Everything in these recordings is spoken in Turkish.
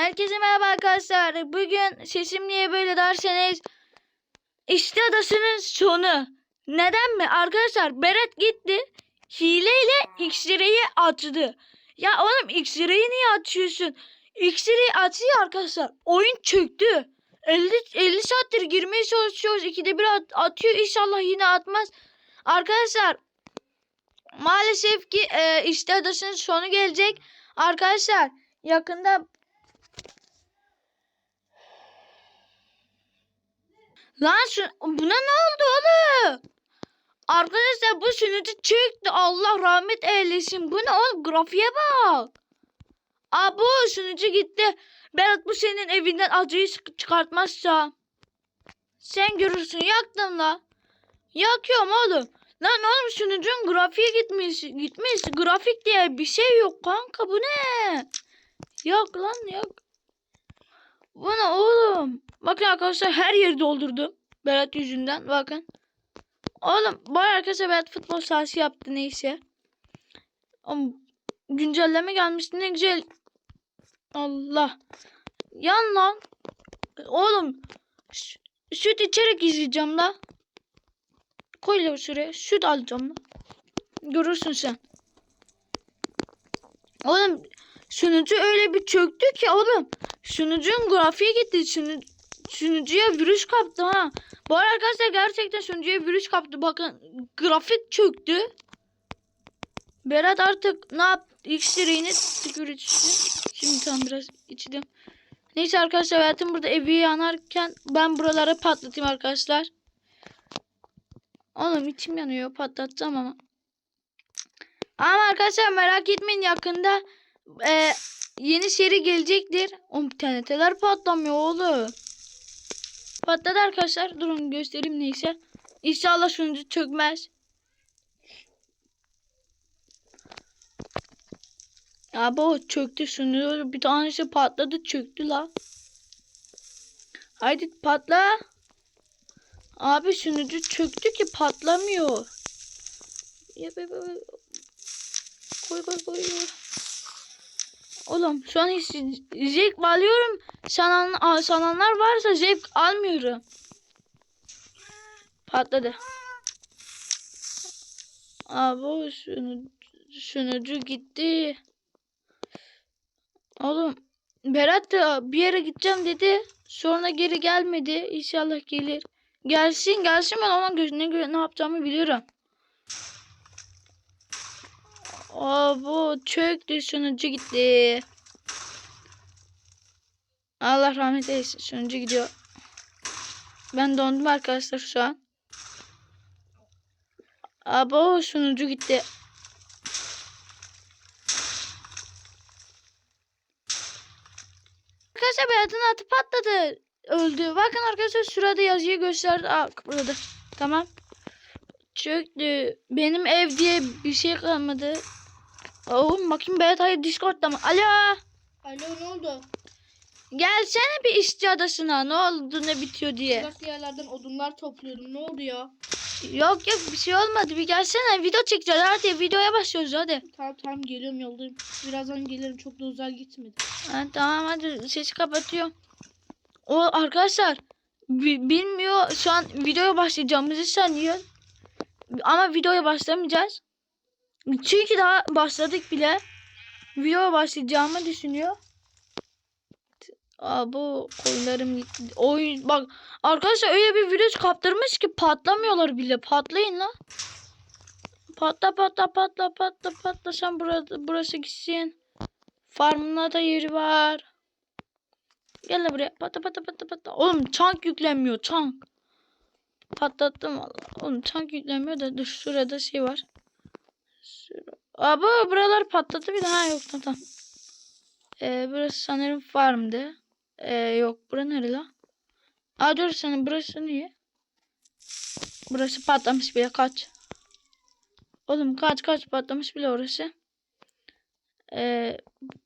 Herkese merhaba arkadaşlar. Bugün sesim niye böyle derseniz işte adasının sonu. Neden mi? Arkadaşlar Berat gitti. Hileyle X-Ray'i açtı. Ya oğlum X-Ray'i niye açıyorsun? X-Ray'i açıyor arkadaşlar. Oyun çöktü. 50, 50 saattir girmeye çalışıyoruz. İkide bir at- atıyor. İnşallah yine atmaz. Arkadaşlar maalesef ki e, işte adasının sonu gelecek. Arkadaşlar yakında Lan şu, buna ne oldu oğlum? Arkadaşlar bu sunucu çıktı. Allah rahmet eylesin. Bu ne oğlum? Grafiğe bak. Aa bu sunucu gitti. Berat bu senin evinden acıyı çık- çıkartmazsa. Sen görürsün. Yaktım la. Yakıyorum oğlum. Lan oğlum sunucun grafiğe gitmiş. Gitmiş. Grafik diye bir şey yok kanka. Bu ne? Yak lan yak. Bu ne oğlum? Bakın arkadaşlar her yeri doldurdum. Berat yüzünden. Bakın. Oğlum bu arkadaşlar Berat futbol sahası yaptı neyse. Ama güncelleme gelmişti ne güzel. Allah. Yan lan. Oğlum. Süt içerek izleyeceğim la. Koy la şuraya. Süt alacağım la. Görürsün sen. Oğlum sunucu öyle bir çöktü ki oğlum. Sunucunun grafiği gitti. Sunu, sunucuya virüs kaptı ha. Bu arkadaşlar gerçekten sunucuya virüs kaptı. Bakın grafik çöktü. Berat artık ne yap? X-Ray'ini tükür içti. Şimdi tam biraz içtim. Neyse arkadaşlar hayatım burada evi yanarken ben buraları patlatayım arkadaşlar. Oğlum içim yanıyor patlatacağım ama. Ama arkadaşlar merak etmeyin yakında e, yeni seri gelecektir. Oğlum TNT'ler patlamıyor oğlum. Patladı arkadaşlar. Durun göstereyim neyse. İnşallah sunucu çökmez. Ya bu çöktü sunucu. Bir tanesi patladı çöktü la. Haydi patla. Abi sunucu çöktü ki patlamıyor. Koy koy koy. koy. Oğlum şu an hiç zevk alıyorum. Sanan, sananlar varsa zevk almıyorum. Patladı. Abi o sunu, sunucu gitti. Oğlum Berat da bir yere gideceğim dedi. Sonra geri gelmedi. İnşallah gelir. Gelsin gelsin ben onun gözüne göre ne yapacağımı biliyorum. Aa bu çöktü sunucu gitti. Allah rahmet eylesin sunucu gidiyor. Ben dondum arkadaşlar şu an. Abo sunucu gitti. Arkadaşlar Berat'ın atı patladı. Öldü. Bakın arkadaşlar şurada yazıyı gösterdi. Aa burada. Tamam. Çöktü. Benim ev diye bir şey kalmadı. Oğlum bakayım Berat hayır Discord'da mı? Alo. Alo ne oldu? Gelsene bir işçi adasına. Ne oldu ne bitiyor diye. Uzak yerlerden odunlar topluyordum. Ne oldu ya? Yok yok bir şey olmadı. Bir gelsene video çekeceğiz. Hadi videoya başlıyoruz hadi. Tamam tamam geliyorum yoldayım. Birazdan gelirim. Çok da uzağa gitmedim. Ha, tamam hadi sesi kapatıyor. O arkadaşlar bi- bilmiyor şu an videoya başlayacağımızı sanıyor. Ama videoya başlamayacağız. Çünkü daha başladık bile. Videoya başlayacağımı düşünüyor. Aa, bu koyunlarım gitti. Oyun bak arkadaşlar öyle bir virüs kaptırmış ki patlamıyorlar bile. Patlayın la. Patla patla patla patla patla sen burada burası gitsin. Farmına da yeri var. Gel buraya. Patla patla patla patla. Oğlum çank yüklenmiyor çank. Patlattım valla. Oğlum çank yüklenmiyor da dur şurada şey var. Bu buralar patladı bir daha yok tamam. Ee, burası sanırım farmdı. Ee, yok bura nere la? Aa dur sana burası niye? Burası patlamış bile kaç. Oğlum kaç kaç patlamış bile orası. Ee,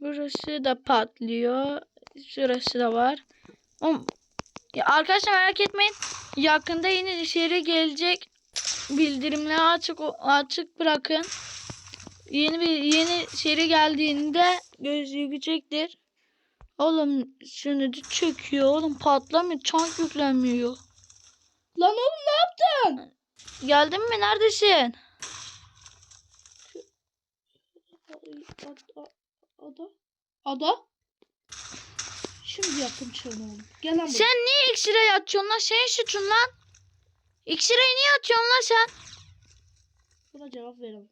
burası da patlıyor. Şurası da var. Oğlum, ya arkadaşlar merak etmeyin. Yakında yeni içeri gelecek. Bildirimleri açık açık bırakın. Yeni bir yeni seri geldiğinde gözükecektir. Oğlum sunucu çöküyor oğlum patlamıyor çank yüklenmiyor. Lan oğlum ne yaptın? Geldin mi neredesin? Ada. Ada. Şimdi yaptım çığını oğlum. Gel lan buraya. Sen niye X-ray atıyorsun lan? Senin suçun lan. X-ray niye atıyorsun lan sen? Buna cevap verelim.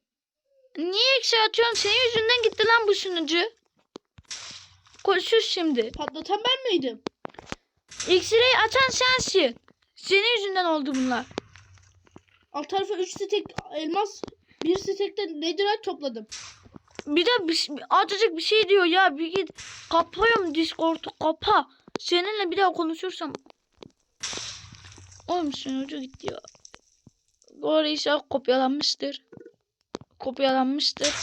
Niye X-ray atıyorsun? Senin yüzünden gitti lan bu sunucu. Koşuş şimdi. Patlatan ben miydim? X-ray atan sensin. Senin yüzünden oldu bunlar. Alt tarafa 3 stek elmas, bir stekte netherite topladım. Bir de bir, şey- azıcık bir şey diyor ya. Bir git kapıyorum Discord'u kapa. Seninle bir daha konuşursam. Oğlum sunucu gitti ya. Doğru inşallah kopyalanmıştır. Kopyalanmıştır.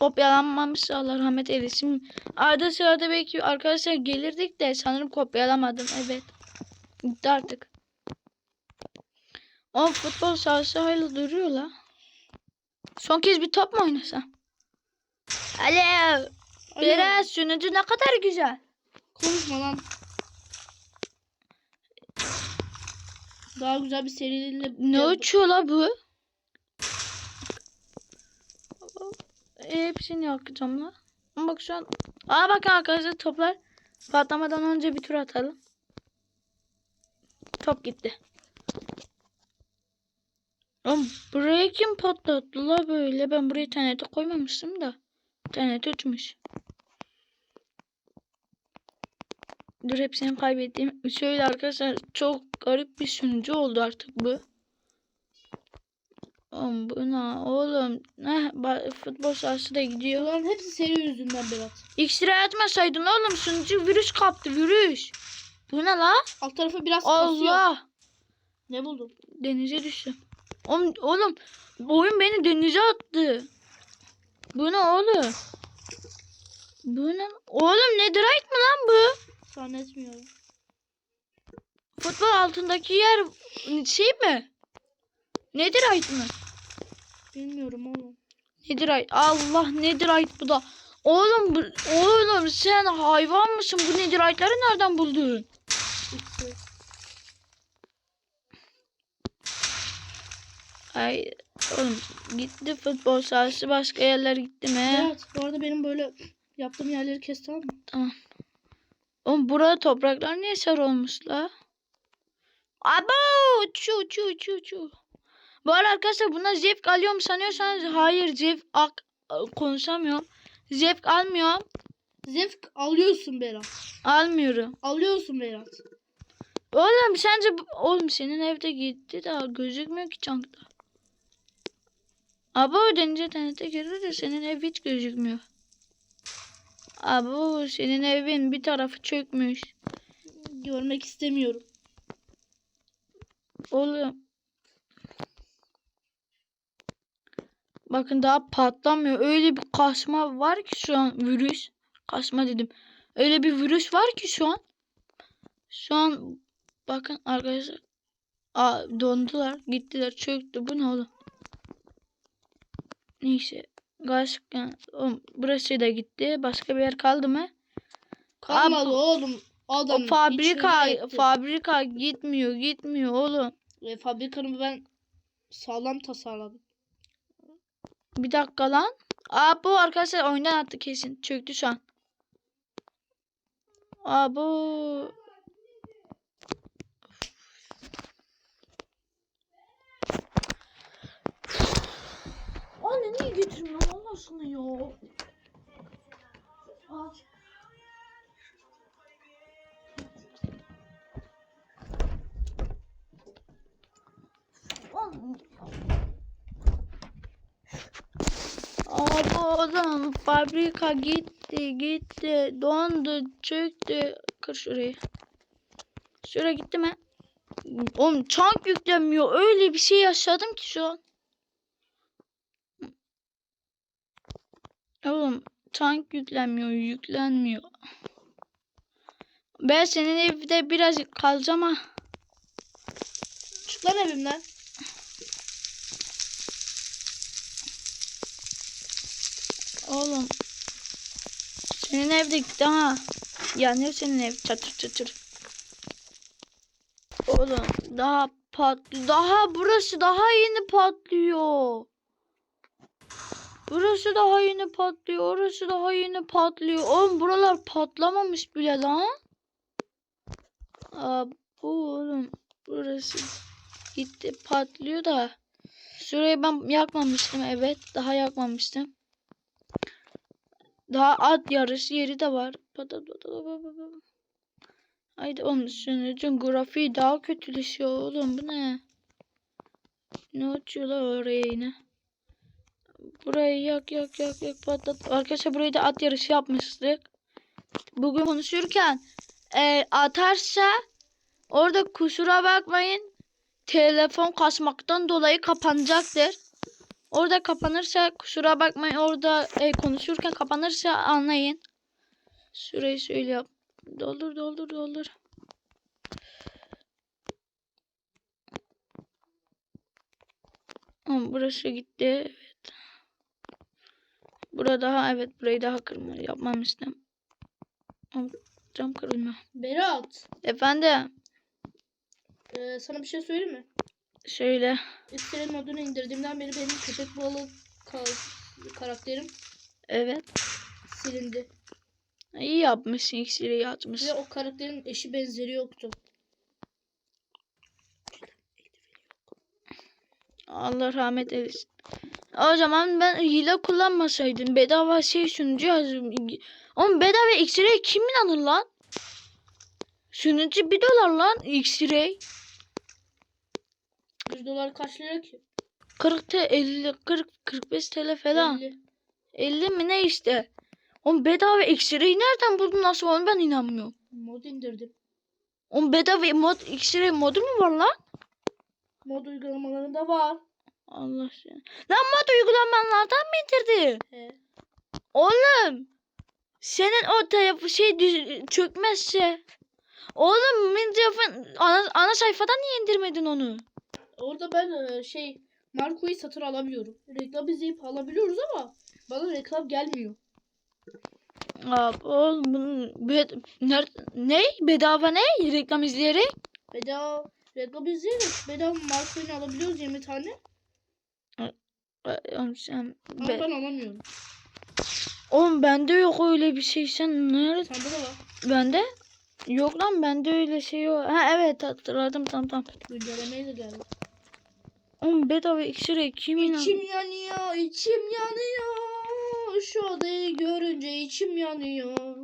Kopyalanmamışsa Allah rahmet eylesin. Arada sırada belki arkadaşlar gelirdik de sanırım kopyalamadım. Evet. Gitti artık. O futbol sahası hala duruyor la. Son kez bir top mu oynasam? Alo. Biraz sunucu ne kadar güzel. Konuşma lan. Daha güzel bir seriyle Ne uçuyor la bu? E, hepsini yakacağım la. Bak şu an. Aa bak arkadaşlar toplar patlamadan önce bir tur atalım. Top gitti. Oğlum buraya kim patlattı la böyle? Ben buraya TNT koymamıştım da. TNT uçmuş. Dur hepsini kaybettiğim. Şöyle arkadaşlar çok garip bir sunucu oldu artık bu. Oğlum bu ne oğlum? Ne ba- futbol sahası da gidiyor. Ulan hepsi seri yüzünden Berat. X-ray atmasaydın oğlum sunucu virüs kaptı virüs. Bu ne la? Alt tarafı biraz kasıyor. Allah. Ne buldun? Denize düştüm. Oğlum, oğlum oyun beni denize attı. Bu ne oğlum? Bu ne? Oğlum netherite mi lan bu? Zannetmiyorum. Futbol altındaki yer şey mi? Netherite mi? Bilmiyorum oğlum. Netherite. Allah netherite bu da. Oğlum bu, oğlum sen hayvan mısın? Bu netherite'ları nereden buldun? Ay oğlum gitti futbol sahası başka yerler gitti mi? Berat bu arada benim böyle yaptığım yerleri kes tamam mı? Tamam. Oğlum burada topraklar niye sarı olmuş la? Abo uçuyor uçuyor uçuyor uçuyor. Bu arada arkadaşlar buna zevk alıyorum sanıyorsanız hayır zevk ak konuşamıyorum. Zevk almıyorum. Zevk alıyorsun Berat. Almıyorum. Alıyorsun Berat. Oğlum sence oğlum senin evde gitti daha gözükmüyor ki çankta. Abo denize tenete girdi de senin ev hiç gözükmüyor. Abo senin evin bir tarafı çökmüş. Görmek istemiyorum. Oğlum. Bakın daha patlamıyor. Öyle bir kasma var ki şu an virüs. Kasma dedim. Öyle bir virüs var ki şu an. Şu an bakın arkadaşlar. Aa, dondular. Gittiler. Çöktü. Bu ne oğlum? Neyse. Oğlum, burası da gitti. Başka bir yer kaldı mı? Kalmadı Abi, oğlum. Adam O fabrika fabrika gitmiyor. Gitmiyor oğlum. Ve fabrikanı ben sağlam tasarladım. Bir dakika lan. Aa bu arkadaşlar oyundan attı kesin. Çöktü şu an. Aa bu. Anne niye aşkına ya? Aa. Oğlum fabrika gitti gitti dondu çöktü kır şurayı. Şuraya gitti mi? Oğlum çank yüklenmiyor öyle bir şey yaşadım ki şu an. Oğlum tank yüklenmiyor yüklenmiyor. Ben senin evde biraz kalacağım ha. Çık lan evimden. Oğlum. Senin evde gitti ha. Yanıyor senin ev çatır çatır. Oğlum daha pat daha burası daha yeni patlıyor. Burası daha yeni patlıyor. Orası daha yeni patlıyor. Oğlum buralar patlamamış bile lan. Aa, bu oğlum burası gitti patlıyor da. Şurayı ben yakmamıştım evet. Daha yakmamıştım. Daha at yarışı yeri de var. Haydi oğlum sunucun grafiği daha kötüleşiyor oğlum bu ne? Ne uçuyorlar oraya yine? Burayı yak yak yak yak patlat. Arkadaşlar burayı da at yarışı yapmıştık. Bugün konuşurken e, atarsa orada kusura bakmayın telefon kasmaktan dolayı kapanacaktır. Orada kapanırsa kusura bakmayın orada e, konuşurken kapanırsa anlayın. Süreyi söylüyorum. Doldur doldur doldur. Ama burası gitti. Burada daha evet burayı daha kırmızı yapmamıştım. Ama Cam kırılma. Berat. Efendim e, sana bir şey söyleyeyim mi? şöyle. X'lerin modunu indirdiğimden beri benim köpek balığı ka- karakterim Evet. silindi. İyi yapmışsın. İksiri atmışsın. Ve o karakterin eşi benzeri yoktu. Allah rahmet eylesin. O zaman ben hile kullanmasaydım. Bedava şey sunucu yazdım. Oğlum bedava X-ray kimin alır lan? Sunucu bir dolar lan X-ray. 100 dolar kaç lira ki? 40 TL, 50, 40, 45 TL falan. 50. 50 mi ne işte. Oğlum bedava X-ray nereden buldun nasıl onu ben inanmıyorum. Mod indirdim. Oğlum bedava mod X-ray modu mu var lan? Mod uygulamalarında var. Allah seni. Lan mod uygulamalardan mı indirdin? He. Oğlum senin o tarafı şey düz- çökmezse Oğlum Minecraft'ın ana, ana sayfadan niye indirmedin onu? Orada ben e, şey Marco'yu satın alamıyorum. Reklam izleyip alabiliyoruz ama bana reklam gelmiyor. Abi oğlum bunun bed ner ne bedava ne reklam izleyerek? Bedava reklam izleyerek bedava Marco'yu alabiliyoruz 20 tane. Sen Ama ben alamıyorum. oğlum bende yok öyle bir şey sen nerede? Sende de var. Bende yok lan bende öyle şey yok. Ha evet hatırladım tamam tamam. Güncellemeyle geldi. Oğlum bedava iksiri kim inan? İçim yanıyor, içim yanıyor. Şu odayı görünce içim yanıyor.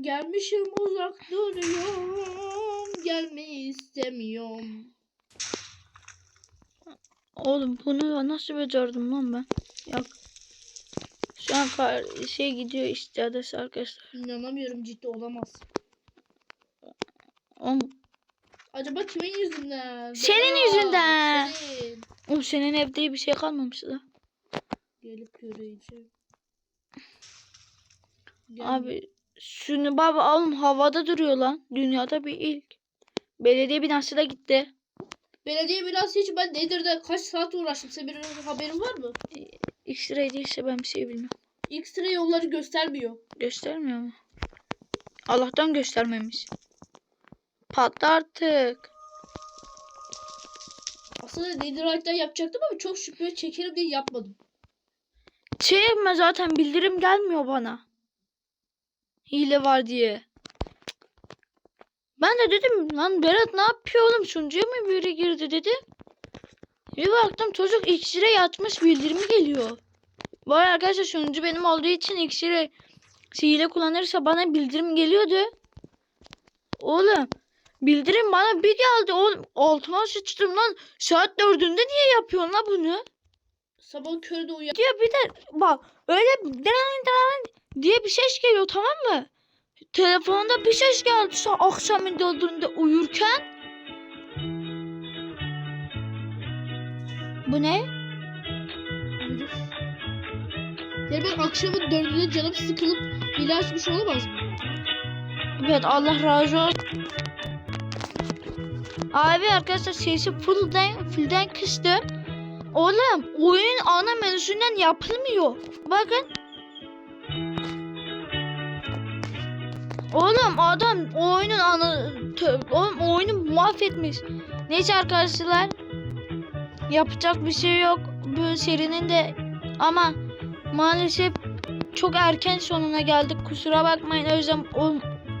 Gelmişim uzak duruyorum. Gelmeyi istemiyorum. Oğlum bunu nasıl becerdim lan ben? Yok. Şu an şey gidiyor işte arkadaşlar. İnanamıyorum ciddi olamaz. Oğlum, Acaba kimin yüzünden? Senin Berat, yüzünden. Senin. oğlum senin evde bir şey kalmamış da. Gelip göreceğim. Gel. Abi şunu baba oğlum havada duruyor lan. Dünyada bir ilk. Belediye binası da gitti. Belediye biraz hiç ben Nether'da kaç saat uğraştım. Senin bir haberin var mı? X-ray değilse ben bir şey bilmem. X-ray yolları göstermiyor. Göstermiyor mu? Allah'tan göstermemiş. Patla artık. Aslında Netherite'den yapacaktım ama çok şüphe çekerim diye yapmadım. Çekme zaten bildirim gelmiyor bana. Hile var diye. Ben de dedim lan Berat ne yapıyor oğlum sunucuya mı biri girdi dedi. Bir baktım çocuk X-ray atmış bildirimi geliyor. Bu arada arkadaşlar sunucu benim olduğu için X-ray hile kullanırsa bana bildirim geliyordu. Oğlum bildirim bana bir geldi oğlum altıma sıçtım lan saat dördünde niye yapıyorsun la bunu? Sabah körde uyan. diyor bir de bak öyle diye bir ses geliyor tamam mı? Telefonda bir ses geldi sonra akşamın olduğunda uyurken. Bu ne? Ya ben akşamın dördünde canım sıkılıp hile açmış olamaz mı? Evet Allah razı olsun. Abi arkadaşlar sesi fullden, fullden kıstım. Oğlum oyun ana menüsünden yapılmıyor. Bakın. Oğlum adam oyunun anı oğlum oyunu mahvetmiş. Neyse arkadaşlar yapacak bir şey yok bu serinin de ama maalesef çok erken sonuna geldik kusura bakmayın o yüzden o,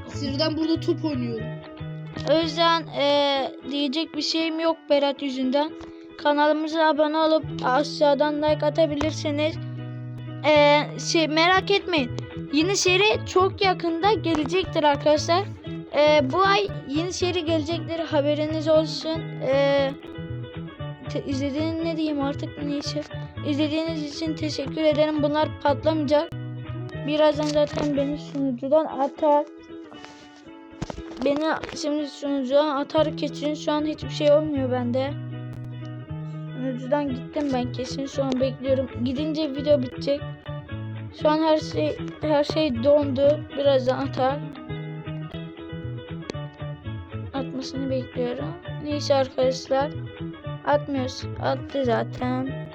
Sinirden burada top oynuyorum. o yüzden eee, diyecek bir şeyim yok Berat yüzünden. Kanalımıza abone olup aşağıdan like atabilirsiniz. Eee, şey, merak etmeyin. Yeni seri çok yakında gelecektir arkadaşlar. Eee, bu ay yeni seri gelecektir. Haberiniz olsun. Te- izlediğiniz ne diyeyim artık neyse. İzlediğiniz için teşekkür ederim. Bunlar patlamayacak. Birazdan zaten beni sunucudan atar. Beni şimdi sunucudan atar kesin. Şu an hiçbir şey olmuyor bende. Sunucudan gittim ben kesin. Şu an bekliyorum. Gidince video bitecek. Şu an her şey her şey dondu. Birazdan atar. Atmasını bekliyorum. Neyse arkadaşlar. Atmıyoruz. Attı zaten.